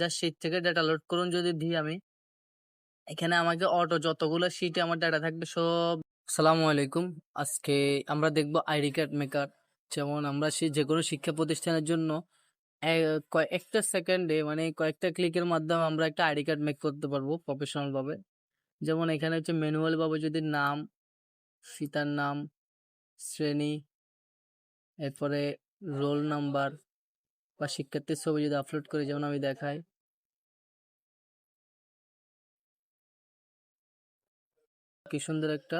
Just sheet থেকে data load করুন যদি দিই আমি। এখানে আমাকে অটো যতগুলো শিটে আমার ডাটা থাকবে সব সালামু আলাইকুম। আজকে আমরা দেখব আইডি কার্ড মেকার। যেমন আমরা যে কোনো শিক্ষা প্রতিষ্ঠানের জন্য কয়েকটা সেকেন্ডে মানে কয়েকটা ক্লিকের মাধ্যমে আমরা একটা আইডি কার্ড মেক করতে পারব প্রফেশনাল ভাবে। যেমন এখানে হচ্ছে ম্যানুয়াল ভাবে যদি নাম পিতার নাম, শ্রেণি, এরপরে রোল নাম্বার বা শিক্ষার্থীর ছবি যদি আপলোড করি, যেমন আমি দেখাই। কি সুন্দর একটা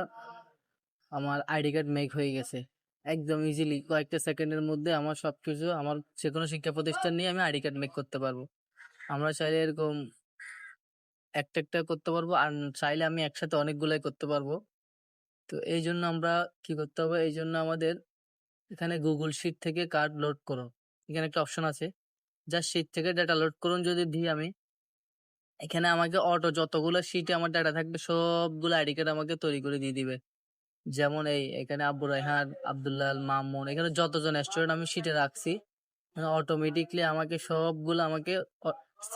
আমার আইডি কার্ড মেক হয়ে গেছে। একদম ইজিলি কয়েকটা সেকেন্ডের মধ্যে আমার সব কিছু আমার যে কোনো শিক্ষা প্রতিষ্ঠান নিয়ে আমি আইডি কার্ড মেক করতে পারব। আমরা চাইলে এরকম একটা একটা করতে পারব, আর চাইলে আমি একসাথে অনেকগুলাই করতে পারব। তো এই জন্য আমরা কি করতে হবে? এই জন্য আমাদের এখানে গুগল শিট থেকে কার্ড লোড করো। এখানে একটা অপশন আছে। জাস্ট শিট থেকে ডাটা লোড করুন যদি দিই আমি। এখানে আমাকে অটো যতগুলো শিটে আমার ডাটা থাকবে, সবগুলো আইডি কার্ড আমাকে তৈরি করে দিয়ে দিবে। যেমন এই, এখানে আব্বু রায়হান, আবদুল্লাহ মামুন, এখানে যতজন স্টুডেন্ট আমি শিটে রাখছি অটোমেটিকলি আমাকে সবগুলো আমাকে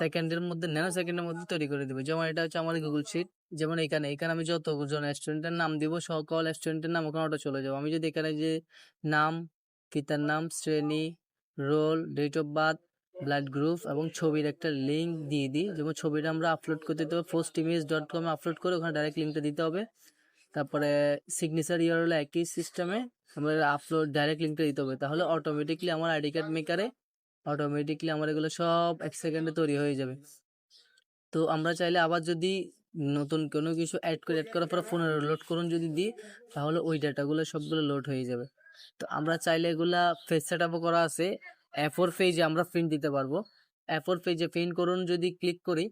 সেকেন্ডের মধ্যে ন্যানো সেকেন্ডের মধ্যে তৈরি করে দিবে। যেমন এটা হচ্ছে আমার গুগল শিট যেমন এখানে এখানে আমি যতজন স্টুডেন্টের নাম দিব, সকল স্টুডেন্টের নাম ওখানে অটো চলে যাব। আমি যদি এখানে যে নাম, পিতার নাম, শ্রেণি roll date of birth blood group এবং ছবির একটা লিঙ্ক দিয়ে দিই। যেমন ছবিটা আমরা আপলোড করতে দিতে হবে পোস্ট ইমেজ ডট কমে আপলোড করে ওখানে ডাইরেক্ট লিঙ্কটা দিতে হবে। তারপরে সিগনেচার ইয়ার হলো একই সিস্টেমে আমরা আপলোড ডাইরেক্ট লিঙ্কটা দিতে হবে। তাহলে অটোমেটিকলি আমার আইডি কার্ড মেকারে অটোমেটিকলি আমার এগুলো সব এক সেকেন্ডে তৈরি হয়ে যাবে। তো আমরা চাইলে আবার যদি নতুন কোনো কিছু অ্যাড করে অ্যাড করার পর ফোনে লোড করুন যদি দিই, তাহলে ওই ডাটাগুলো সবগুলো লোড হয়ে যাবে। তো আমরা চাইলে এগুলা ফেস সেট আপও করা আছে। অ্যাফোর পেজে আমরা প্রিন্ট দিতে পারব। অ্যাফোর পেজে প্রিন্ট করুন যদি ক্লিক করি,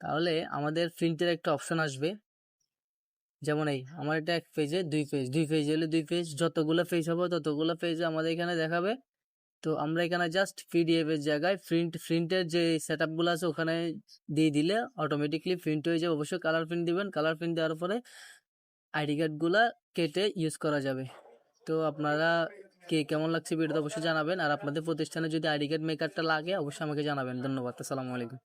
তাহলে আমাদের প্রিন্টের একটা অপশন আসবে। যেমন এই, আমার এটা এক পেজে দুই পেজ দুই পেজ হলে দুই পেজ যতগুলো পেজ হবে ততগুলো পেজ আমাদের এখানে দেখাবে। তো আমরা এখানে জাস্ট পিডিএফ এর জায়গায় প্রিন্ট প্রিন্টের যে সেটগুলো আছে ওখানে দিয়ে দিলে অটোমেটিকলি প্রিন্ট হয়ে যাবে। অবশ্যই কালার প্রিন্ট দিবেন। কালার প্রিন্ট দেওয়ার পরে আইডি কার্ডগুলো কেটে ইউজ করা যাবে। তো আপনারা কে কেমন লাগছে ভিডিওটা অবশ্যই জানাবেন। আর আপনাদের প্রতিষ্ঠানে যদি আইডি কার্ড মেকারটা লাগে, অবশ্যই আমাকে জানাবেন। ধন্যবাদ। আসসালামু আলাইকুম।